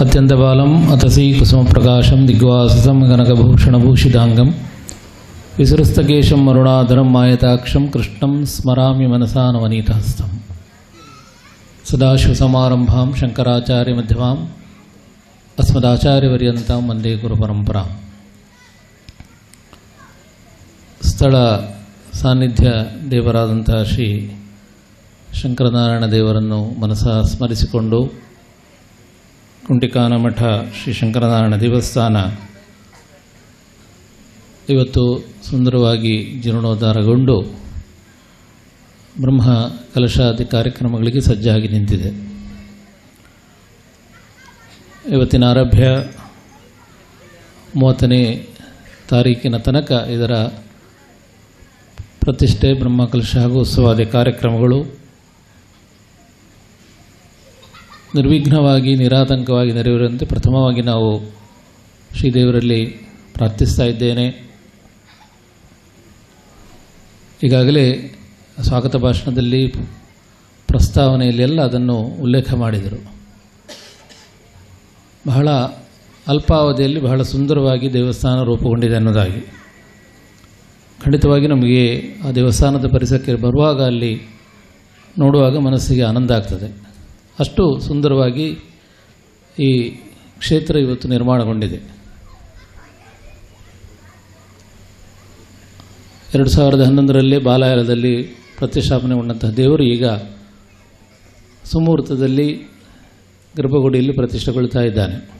అత్యంత బాలం అతసి కుసుమ ప్రకాశం కుసుమప్రకాశం దిగ్వాససం గనకభూషణభూషితాంగం విసురస్తకేశం మరుణాధరం మాయతాక్షం కృష్ణం స్మరామి మనసా నవనీతహస్తం సదాశివసమారంభాం శంకరాచార్య మధ్యమాం అస్మదాచార్యవర్యంతం వందే గురు పరంపరా ಸ್ಥಳ సాన్నిధ్య దేవరాధంతా శ్రీ శంకరనారాయణ ದೇವರನ್ನು మనసా స్మరిసికొండు ಕುಂಟಿಕಾನ ಮಠ ಶ್ರೀ ಶಂಕರನಾರಾಯಣ ದೇವಸ್ಥಾನ. ಇವತ್ತು ಸುಂದರವಾಗಿ ಜೀರ್ಣೋದ್ಧಾರಗೊಂಡು ಬ್ರಹ್ಮ ಕಲಶಾದಿ ಕಾರ್ಯಕ್ರಮಗಳಿಗೆ ಸಜ್ಜಾಗಿ ನಿಂತಿದೆ. ಇವತ್ತಿನ ಆರಭ್ಯ ಮೂವತ್ತನೇ ತಾರೀಕಿನ ತನಕ ಇದರ ಪ್ರತಿಷ್ಠೆ ಬ್ರಹ್ಮಕಲಶ ಹಾಗೂ ಉತ್ಸವಾದಿ ಕಾರ್ಯಕ್ರಮಗಳು ನಿರ್ವಿಘ್ನವಾಗಿ, ನಿರಾತಂಕವಾಗಿ ನೆರವೇರುವಂತೆ ಪ್ರಥಮವಾಗಿ ನಾವು ಶ್ರೀದೇವರಲ್ಲಿ ಪ್ರಾರ್ಥಿಸ್ತಾ ಇದ್ದೇನೆ. ಈಗಾಗಲೇ ಸ್ವಾಗತ ಭಾಷಣದಲ್ಲಿ ಪ್ರಸ್ತಾವನೆಯಲ್ಲೆಲ್ಲ ಅದನ್ನು ಉಲ್ಲೇಖ ಮಾಡಿದರು. ಬಹಳ ಅಲ್ಪಾವಧಿಯಲ್ಲಿ ಬಹಳ ಸುಂದರವಾಗಿ ದೇವಸ್ಥಾನ ರೂಪುಗೊಂಡಿದೆ ಅನ್ನೋದಾಗಿ. ಖಂಡಿತವಾಗಿ ನಮಗೆ ಆ ದೇವಸ್ಥಾನದ ಪರಿಸರಕ್ಕೆ ಬರುವಾಗ ಅಲ್ಲಿ ನೋಡುವಾಗ ಮನಸ್ಸಿಗೆ ಆನಂದ ಆಗ್ತದೆ. ಅಷ್ಟು ಸುಂದರವಾಗಿ ಈ ಕ್ಷೇತ್ರ ಇವತ್ತು ನಿರ್ಮಾಣಗೊಂಡಿದೆ. ಎರಡು ಸಾವಿರದ ಹನ್ನೊಂದರಲ್ಲಿ ಬಾಲಾಯಲದಲ್ಲಿ ಪ್ರತಿಷ್ಠಾಪನೆಗೊಂಡಂತಹ ದೇವರು ಈಗ ಸುಮುಹೂರ್ತದಲ್ಲಿ ಗರ್ಭಗುಡಿಯಲ್ಲಿ ಪ್ರತಿಷ್ಠೆಗೊಳ್ತಾ ಇದ್ದಾನೆ.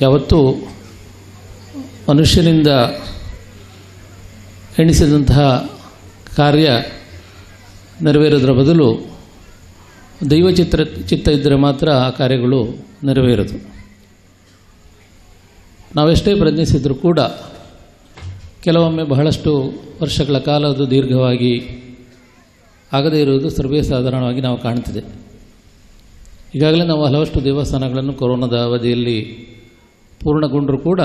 ಯಾವತ್ತೂ ಮನುಷ್ಯನಿಂದ ಎಣಿಸಿದಂತಹ ಕಾರ್ಯ ನೆರವೇರೋದ್ರ ಬದಲು ದೈವ ಚಿತ್ರ, ಚಿತ್ತ ಇದ್ದರೆ ಮಾತ್ರ ಆ ಕಾರ್ಯಗಳು ನೆರವೇರೋದು. ನಾವೆಷ್ಟೇ ಪ್ರಯತ್ನಿಸಿದರೂ ಕೂಡ ಕೆಲವೊಮ್ಮೆ ಬಹಳಷ್ಟು ವರ್ಷಗಳ ಕಾಲ ಅದು ದೀರ್ಘವಾಗಿ ಆಗದೇ ಇರುವುದು ಸರ್ವೇ ಸಾಧಾರಣವಾಗಿ ನಾವು ಕಾಣ್ತಿದೆ. ಈಗಾಗಲೇ ನಾವು ಹಲವಷ್ಟು ದೇವಸ್ಥಾನಗಳನ್ನು ಕೊರೋನಾದ ಅವಧಿಯಲ್ಲಿ ಪೂರ್ಣಗೊಂಡರೂ ಕೂಡ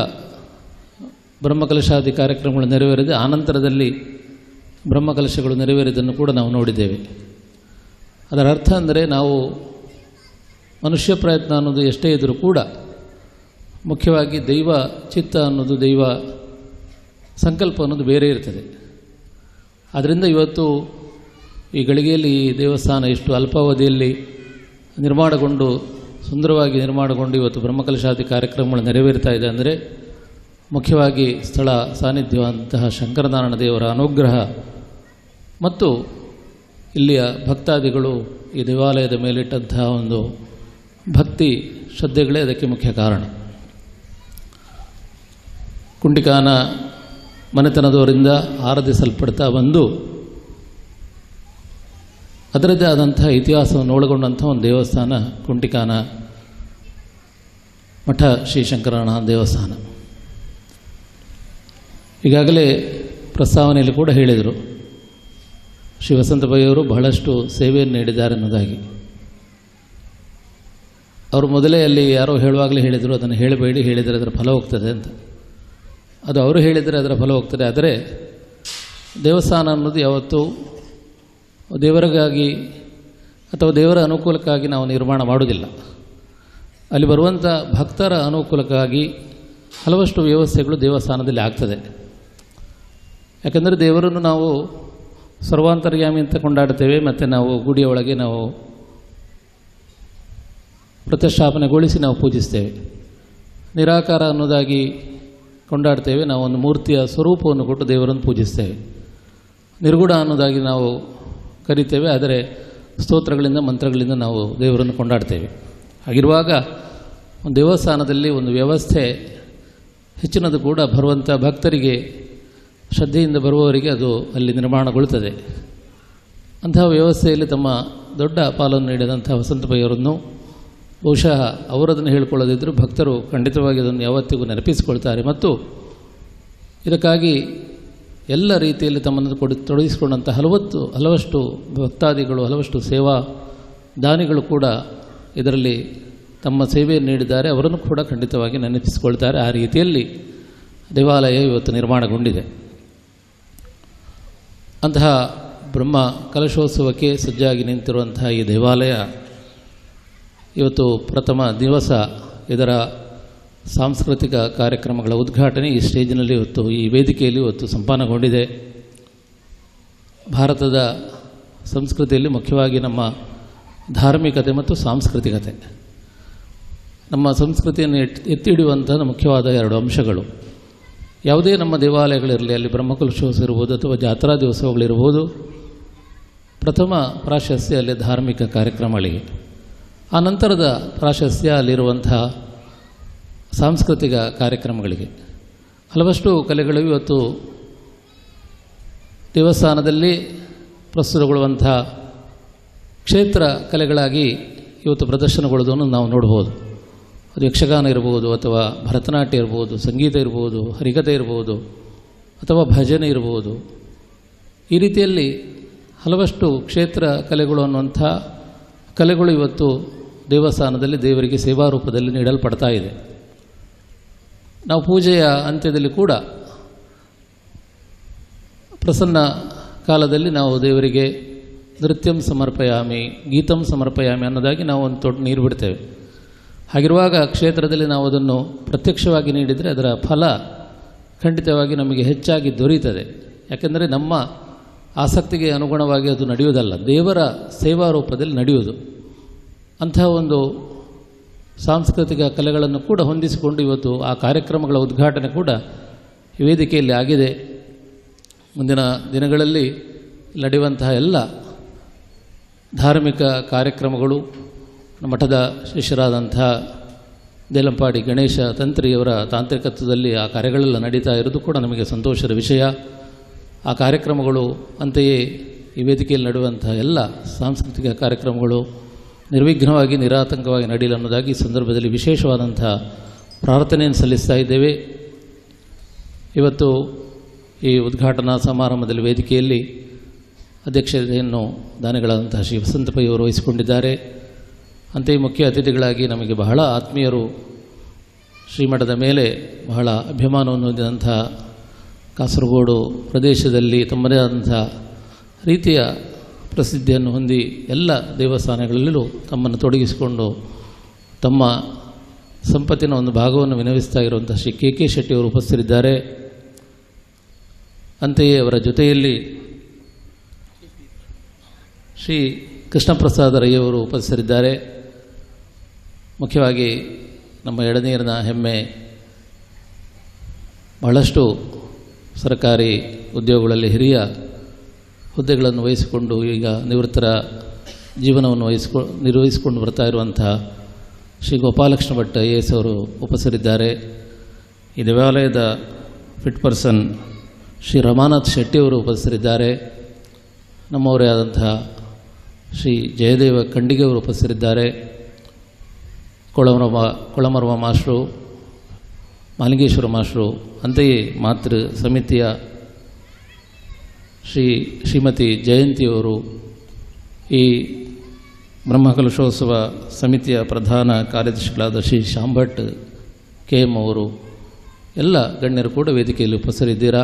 ಬ್ರಹ್ಮಕಲಶಾದಿ ಕಾರ್ಯಕ್ರಮಗಳು ನೆರವೇರಿದೆ ಆನಂತರದಲ್ಲಿ ಬ್ರಹ್ಮಕಲಶಗಳು ನೆರವೇರಿದ್ದನ್ನು ಕೂಡ ನಾವು ನೋಡಿದ್ದೇವೆ. ಅದರ ಅರ್ಥ ಅಂದರೆ ನಾವು ಮನುಷ್ಯ ಪ್ರಯತ್ನ ಅನ್ನೋದು ಎಷ್ಟೇ ಇದ್ದರೂ ಕೂಡ ಮುಖ್ಯವಾಗಿ ದೈವ ಚಿತ್ತ ಅನ್ನೋದು ದೈವ ಸಂಕಲ್ಪ ಅನ್ನೋದು ಬೇರೆ ಇರ್ತದೆ. ಆದ್ದರಿಂದ ಇವತ್ತು ಈ ಗಳಿಗೆಯಲ್ಲಿ ಈ ದೇವಸ್ಥಾನ ಇಷ್ಟು ಅಲ್ಪಾವಧಿಯಲ್ಲಿ ನಿರ್ಮಾಣಗೊಂಡು ಸುಂದರವಾಗಿ ನಿರ್ಮಾಣಗೊಂಡು ಇವತ್ತು ಬ್ರಹ್ಮಕಲಶಾದಿ ಕಾರ್ಯಕ್ರಮಗಳು ನೆರವೇರ್ತಾ ಇದೆ ಅಂದರೆ ಮುಖ್ಯವಾಗಿ ಸ್ಥಳ ಸಾನ್ನಿಧ್ಯವಾದಂತಹ ಶಂಕರನಾರಾಯಣ ದೇವರ ಅನುಗ್ರಹ ಮತ್ತು ಇಲ್ಲಿಯ ಭಕ್ತಾದಿಗಳು ಈ ದೇವಾಲಯದ ಮೇಲಿಟ್ಟಂತಹ ಒಂದು ಭಕ್ತಿ ಶ್ರದ್ಧೆಗಳೇ ಅದಕ್ಕೆ ಮುಖ್ಯ ಕಾರಣ. ಕುಂಟಿಕಾನ ಮನೆತನದವರಿಂದ ಆರಾಧಿಸಲ್ಪಡ್ತಾ ಬಂದು ಅದರದ್ದೇ ಆದಂಥ ಇತಿಹಾಸವನ್ನು ಒಳಗೊಂಡಂಥ ಒಂದು ದೇವಸ್ಥಾನ ಕುಂಟಿಕಾನ ಮಠ ಶ್ರೀ ಶಂಕರಣ ದೇವಸ್ಥಾನ. ಈಗಾಗಲೇ ಪ್ರಸ್ತಾವನೆಯಲ್ಲಿ ಕೂಡ ಹೇಳಿದರು. ಶ್ರೀ ವಸಂತ ಬಹಳಷ್ಟು ಸೇವೆಯನ್ನು ನೀಡಿದ್ದಾರೆ ಅನ್ನೋದಾಗಿ. ಅವರು ಮೊದಲೇ ಅಲ್ಲಿ ಯಾರೋ ಹೇಳುವಾಗಲೇ ಹೇಳಿದರು, ಅದನ್ನು ಹೇಳಬೇಡಿ, ಹೇಳಿದರೆ ಅದರ ಫಲ ಹೋಗ್ತದೆ ಅಂತ. ಅದು ಅವರು ಹೇಳಿದರೆ ಅದರ ಫಲ ಹೋಗ್ತದೆ, ಆದರೆ ದೇವಸ್ಥಾನ ಅನ್ನೋದು ಯಾವತ್ತೂ ದೇವರಿಗಾಗಿ ಅಥವಾ ದೇವರ ಅನುಕೂಲಕ್ಕಾಗಿ ನಾವು ನಿರ್ಮಾಣ ಮಾಡುವುದಿಲ್ಲ. ಅಲ್ಲಿ ಬರುವಂಥ ಭಕ್ತರ ಅನುಕೂಲಕ್ಕಾಗಿ ಹಲವಷ್ಟು ವ್ಯವಸ್ಥೆಗಳು ದೇವಸ್ಥಾನದಲ್ಲಿ ಆಗ್ತದೆ. ಯಾಕಂದರೆ ದೇವರನ್ನು ನಾವು ಸರ್ವಾಂತರ್ಯಾಮಿ ಅಂತ ಕೊಂಡಾಡ್ತೇವೆ, ಮತ್ತು ನಾವು ಗುಡಿಯ ಒಳಗೆ ನಾವು ಪ್ರತಿಷ್ಠಾಪನೆಗೊಳಿಸಿ ನಾವು ಪೂಜಿಸ್ತೇವೆ. ನಿರಾಕಾರ ಅನ್ನೋದಾಗಿ ಕೊಂಡಾಡ್ತೇವೆ ನಾವು ಒಂದು ಮೂರ್ತಿಯ ಸ್ವರೂಪವನ್ನು ಕೊಟ್ಟು ದೇವರನ್ನು ಪೂಜಿಸ್ತೇವೆ. ನಿರ್ಗುಣ ಅನ್ನೋದಾಗಿ ನಾವು ಕರಿತೇವೆ, ಆದರೆ ಸ್ತೋತ್ರಗಳಿಂದ, ಮಂತ್ರಗಳಿಂದ ನಾವು ದೇವರನ್ನು ಕೊಂಡಾಡ್ತೇವೆ. ಹಾಗಿರುವಾಗ ಒಂದು ದೇವಸ್ಥಾನದಲ್ಲಿ ಒಂದು ವ್ಯವಸ್ಥೆ ಹೆಚ್ಚಿನದು ಕೂಡ ಬರುವಂಥ ಭಕ್ತರಿಗೆ ಶ್ರದ್ಧೆಯಿಂದ ಬರುವವರಿಗೆ ಅದು ಅಲ್ಲಿ ನಿರ್ಮಾಣಗೊಳ್ಳುತ್ತದೆ. ಅಂತಹ ವ್ಯವಸ್ಥೆಯಲ್ಲಿ ತಮ್ಮ ದೊಡ್ಡ ಪಾಲನ್ನು ನೀಡಿದಂಥ ವಸಂತ ಬೈಯವರನ್ನು ಬಹುಶಃ ಅವರದನ್ನು ಹೇಳಿಕೊಳ್ಳದಿದ್ದರೂ ಭಕ್ತರು ಖಂಡಿತವಾಗಿ ಅದನ್ನು ಯಾವತ್ತಿಗೂ ನೆನಪಿಸಿಕೊಳ್ತಾರೆ ಮತ್ತು ಇದಕ್ಕಾಗಿ ಎಲ್ಲ ರೀತಿಯಲ್ಲಿ ತಮ್ಮನ್ನು ಕೊಡಿ ತೊಡಗಿಸಿಕೊಂಡಂಥ ಹಲವತ್ತು, ಹಲವಷ್ಟು ಭಕ್ತಾದಿಗಳು, ಹಲವಷ್ಟು ಸೇವಾ ದಾನಿಗಳು ಕೂಡ ಇದರಲ್ಲಿ ತಮ್ಮ ಸೇವೆಯನ್ನು ನೀಡಿದ್ದಾರೆ. ಅವರನ್ನು ಕೂಡ ಖಂಡಿತವಾಗಿ ನೆನಪಿಸಿಕೊಳ್ತಾರೆ. ಆ ರೀತಿಯಲ್ಲಿ ದೇವಾಲಯ ಇವತ್ತು ನಿರ್ಮಾಣಗೊಂಡಿದೆ. ಅಂತಹ ಬ್ರಹ್ಮ ಕಲಶೋತ್ಸವಕ್ಕೆ ಸಜ್ಜಾಗಿ ನಿಂತಿರುವಂತಹ ಈ ದೇವಾಲಯ ಇವತ್ತು ಪ್ರಥಮ ದಿವಸ ಇದರ ಸಾಂಸ್ಕೃತಿಕ ಕಾರ್ಯಕ್ರಮಗಳ ಉದ್ಘಾಟನೆ ಈ ಸ್ಟೇಜಿನಲ್ಲಿ ಇವತ್ತು, ಈ ವೇದಿಕೆಯಲ್ಲಿ ಇವತ್ತು ಸಂಪನ್ನಗೊಂಡಿದೆ. ಭಾರತದ ಸಂಸ್ಕೃತಿಯಲ್ಲಿ ಮುಖ್ಯವಾಗಿ ನಮ್ಮ ಧಾರ್ಮಿಕತೆ ಮತ್ತು ಸಾಂಸ್ಕೃತಿಕತೆ. ನಮ್ಮ ಸಂಸ್ಕೃತಿಯನ್ನು ಎತ್ ಎತ್ತಿ ಹಿಡಿಯುವಂತಹ ಮುಖ್ಯವಾದ ಎರಡು ಅಂಶಗಳು. ಯಾವುದೇ ನಮ್ಮ ದೇವಾಲಯಗಳಿರಲಿ, ಅಲ್ಲಿ ಬ್ರಹ್ಮಕಲಶೋತ್ಸವ ಇರ್ಬೋದು ಅಥವಾ ಜಾತ್ರಾ ದಿವಸಗಳಿರ್ಬೋದು, ಪ್ರಥಮ ಪ್ರಾಶಸ್ತ್ಯ ಅಲ್ಲಿ ಧಾರ್ಮಿಕ ಕಾರ್ಯಕ್ರಮಗಳಿಗೆ. ಆ ನಂತರದ ಪ್ರಾಶಸ್ತ್ಯ ಅಲ್ಲಿರುವಂಥ ಸಾಂಸ್ಕೃತಿಕ ಕಾರ್ಯಕ್ರಮಗಳಿಗೆ. ಹಲವಷ್ಟು ಕಲೆಗಳು ಇವತ್ತು ದೇವಸ್ಥಾನದಲ್ಲಿ ಪ್ರಸ್ತುತಗೊಳ್ಳುವಂಥ ಕ್ಷೇತ್ರ ಕಲೆಗಳಾಗಿ ಇವತ್ತು ಪ್ರದರ್ಶನಗೊಳ್ಳೋದನ್ನು ನಾವು ನೋಡ್ಬೋದು. ಯಕ್ಷಗಾನ ಇರ್ಬೋದು ಅಥವಾ ಭರತನಾಟ್ಯ ಇರ್ಬೋದು, ಸಂಗೀತ ಇರ್ಬೋದು ಹರಿಕತೆ ಇರ್ಬೋದು, ಅಥವಾ ಭಜನೆ ಇರ್ಬೋದು. ಈ ರೀತಿಯಲ್ಲಿ ಹಲವಷ್ಟು ಕ್ಷೇತ್ರ ಕಲೆಗಳು ಅನ್ನುವಂಥ ಕಲೆಗಳು ಇವತ್ತು ದೇವಸ್ಥಾನದಲ್ಲಿ ದೇವರಿಗೆ ಸೇವಾ ರೂಪದಲ್ಲಿ ನೀಡಲ್ಪಡ್ತಾ ಇದೆ. ನಾವು ಪೂಜೆಯ ಅಂತ್ಯದಲ್ಲಿ ಕೂಡ ಪ್ರಸನ್ನ ಕಾಲದಲ್ಲಿ ನಾವು ದೇವರಿಗೆ ನೃತ್ಯಂ ಸಮರ್ಪಯಾಮಿ, ಗೀತಂ ಸಮರ್ಪಯಾಮಿ ಅನ್ನೋದಾಗಿ ನಾವು ಒಂದು ತೊಟ್ಟು ನೀರು ಬಿಡ್ತೇವೆ. ಹಾಗಿರುವಾಗ ಕ್ಷೇತ್ರದಲ್ಲಿ ನಾವು ಅದನ್ನು ಪ್ರತ್ಯಕ್ಷವಾಗಿ ನೀಡಿದರೆ ಅದರ ಫಲ ಖಂಡಿತವಾಗಿ ನಮಗೆ ಹೆಚ್ಚಾಗಿ ದೊರೀತದೆ. ಯಾಕೆಂದರೆ ನಮ್ಮ ಆಸಕ್ತಿಗೆ ಅನುಗುಣವಾಗಿ ಅದು ನಡೆಯುವುದಲ್ಲ. ದೇವರ ಸೇವಾ ರೂಪದಲ್ಲಿ ನಡೆಯುವುದು. ಅಂತಹ ಒಂದು ಸಾಂಸ್ಕೃತಿಕ ಕಲೆಗಳನ್ನು ಕೂಡ ಹೊಂದಿಸಿಕೊಂಡು ಇವತ್ತು ಆ ಕಾರ್ಯಕ್ರಮಗಳ ಉದ್ಘಾಟನೆ ಕೂಡ ವೇದಿಕೆಯಲ್ಲಿ ಆಗಿದೆ. ಮುಂದಿನ ದಿನಗಳಲ್ಲಿ ನಡೆಯುವಂತಹ ಎಲ್ಲ ಧಾರ್ಮಿಕ ಕಾರ್ಯಕ್ರಮಗಳು ಮಠದ ಶಿಷ್ಯರಾದಂಥ ದೇಲಂಪಾಡಿ ಗಣೇಶ ತಂತ್ರಿಯವರ ತಾಂತ್ರಿಕತ್ವದಲ್ಲಿ ಆ ಕಾರ್ಯಗಳೆಲ್ಲ ನಡೀತಾ ಇರೋದು ಕೂಡ ನಮಗೆ ಸಂತೋಷದ ವಿಷಯ. ಆ ಕಾರ್ಯಕ್ರಮಗಳು ಅಂತೆಯೇ ಈ ವೇದಿಕೆಯಲ್ಲಿ ನಡೆಯುವಂಥ ಎಲ್ಲ ಸಾಂಸ್ಕೃತಿಕ ಕಾರ್ಯಕ್ರಮಗಳು ನಿರ್ವಿಘ್ನವಾಗಿ, ನಿರಾತಂಕವಾಗಿ ನಡೆಯಲಿ ಅನ್ನೋದಾಗಿ ಈ ಸಂದರ್ಭದಲ್ಲಿ ವಿಶೇಷವಾದಂಥ ಪ್ರಾರ್ಥನೆಯನ್ನು ಸಲ್ಲಿಸ್ತಾ ಇದ್ದೇವೆ. ಇವತ್ತು ಈ ಉದ್ಘಾಟನಾ ಸಮಾರಂಭದಲ್ಲಿ ವೇದಿಕೆಯಲ್ಲಿ ಅಧ್ಯಕ್ಷತೆಯನ್ನು ದಾನಿಗಳಾದಂತಹ ಶ್ರೀ ವಸಂತಪ್ಪಯ್ಯವರು ಅವರು ವಹಿಸಿಕೊಂಡಿದ್ದಾರೆ. ಅಂತೆಯೇ ಮುಖ್ಯ ಅತಿಥಿಗಳಾಗಿ ನಮಗೆ ಬಹಳ ಆತ್ಮೀಯರು ಶ್ರೀಮಠದ ಮೇಲೆ ಬಹಳ ಅಭಿಮಾನವನ್ನು ಹೊಂದಿದಂಥ ಕಾಸರಗೋಡು ಪ್ರದೇಶದಲ್ಲಿ ತಮ್ಮದೇ ಆದಂಥ ರೀತಿಯ ಪ್ರಸಿದ್ಧಿಯನ್ನು ಹೊಂದಿ ಎಲ್ಲ ದೇವಸ್ಥಾನಗಳಲ್ಲೂ ತಮ್ಮನ್ನು ತೊಡಗಿಸಿಕೊಂಡು ತಮ್ಮ ಸಂಪತ್ತಿನ ಒಂದು ಭಾಗವನ್ನು ವಿನವಿಸ್ತಾ ಇರುವಂಥ ಶ್ರೀ ಕೆ ಕೆ ಶೆಟ್ಟಿಯವರು ಉಪಸ್ಥಿತರಿದ್ದಾರೆ ಅಂತೆಯೇ ಅವರ ಜೊತೆಯಲ್ಲಿ ಶ್ರೀ ಕೃಷ್ಣಪ್ರಸಾದ ರೈಯವರು ಉಪಸ್ಥಿತರಿದ್ದಾರೆ ಮುಖ್ಯವಾಗಿ ನಮ್ಮ ಎಳನೀರಿನ ಹೆಮ್ಮೆ ಬಹಳಷ್ಟು ಸರ್ಕಾರಿ ಉದ್ಯೋಗಗಳಲ್ಲಿ ಹಿರಿಯ ಹುದ್ದೆಗಳನ್ನು ವಹಿಸಿಕೊಂಡು ಈಗ ನಿವೃತ್ತರ ಜೀವನವನ್ನು ವಹಿಸ್ಕೊ, ನಿರ್ವಹಿಸಿಕೊಂಡು ಬರ್ತಾ ಇರುವಂಥ ಶ್ರೀ ಗೋಪಾಲಕೃಷ್ಣ ಭಟ್ ಐ ಎಸ್ ಅವರು ಉಪಸರಿದ್ದಾರೆ. ಈ ದೇವಾಲಯದ ಫಿಟ್ ಪರ್ಸನ್ ಶ್ರೀ ರಮಾನಾಥ್ ಶೆಟ್ಟಿಯವರು ಉಪಸರಿದ್ದಾರೆ. ನಮ್ಮವರೇ ಆದಂತಹ ಶ್ರೀ ಜಯದೇವ ಖಂಡಿಗೆ ಅವರು ಉಪಸ್ಥಿತರಿದ್ದಾರೆ ಕೊಳಮರವ ಕೊಳಮರವ ಮಾಸ್ಟ್ರು ಮಾಲಿಂಗೇಶ್ವರ ಮಾಸ್ಟ್ರು ಅಂತೆಯೇ ಮಾತೃ ಸಮಿತಿಯ ಶ್ರೀ ಶ್ರೀಮತಿ ಜಯಂತಿಯವರು ಈ ಬ್ರಹ್ಮಕಲಶೋತ್ಸವ ಸಮಿತಿಯ ಪ್ರಧಾನ ಕಾರ್ಯದರ್ಶಿಗಳಾದ ಶ್ರೀ ಶಾಂಭಟ್ ಕೆ ಎಂ ಅವರು, ಎಲ್ಲ ಗಣ್ಯರು ಕೂಡ ವೇದಿಕೆಯಲ್ಲಿ ಉಪಸ್ಥರಿದ್ದೀರಾ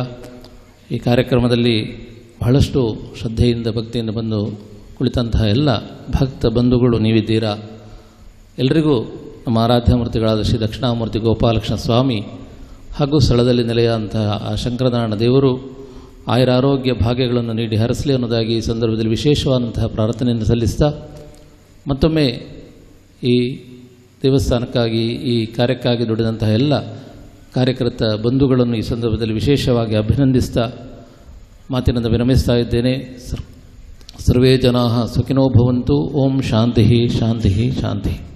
ಈ ಕಾರ್ಯಕ್ರಮದಲ್ಲಿ ಬಹಳಷ್ಟು ಶ್ರದ್ಧೆಯಿಂದ ಭಕ್ತಿಯಿಂದ ಬಂದು ಕುಳಿತಂತಹ ಎಲ್ಲ ಭಕ್ತ ಬಂಧುಗಳು ನೀವಿದ್ದೀರಾ? ಎಲ್ರಿಗೂ ನಮ್ಮ ಆರಾಧ್ಯಮೂರ್ತಿಗಳಾದ ಶ್ರೀ ದಕ್ಷಿಣಾಮೂರ್ತಿ ಗೋಪಾಲಕೃಷ್ಣ ಸ್ವಾಮಿ ಹಾಗೂ ಸ್ಥಳದಲ್ಲಿ ನೆಲೆಯಾದಂತಹ ಆ ಶಂಕರನಾರಾಯಣ ದೇವರು ಆಯುರಾರೋಗ್ಯ ಭಾಗ್ಯಗಳನ್ನು ನೀಡಿ ಹರಸಲಿ ಅನ್ನೋದಾಗಿ ಈ ಸಂದರ್ಭದಲ್ಲಿ ವಿಶೇಷವಾದಂತಹ ಪ್ರಾರ್ಥನೆಯನ್ನು ಸಲ್ಲಿಸ್ತಾ ಮತ್ತೊಮ್ಮೆ ಈ ದೇವಸ್ಥಾನಕ್ಕಾಗಿ, ಈ ಕಾರ್ಯಕ್ಕಾಗಿ ದುಡಿದಂತಹ ಎಲ್ಲ ಕಾರ್ಯಕರ್ತ ಬಂಧುಗಳನ್ನು ಈ ಸಂದರ್ಭದಲ್ಲಿ ವಿಶೇಷವಾಗಿ ಅಭಿನಂದಿಸ್ತಾ ಮಾತಿನಿಂದ ವಿರಮಿಸ್ತಾ ಇದ್ದೇನೆ. ಸರ್ ಸರ್ವೇ ಜನಾ ಸುಖಿನೋ ಭವಂತು, ಓಂ ಶಾಂತಿ ಶಾಂತಿ ಶಾಂತಿ.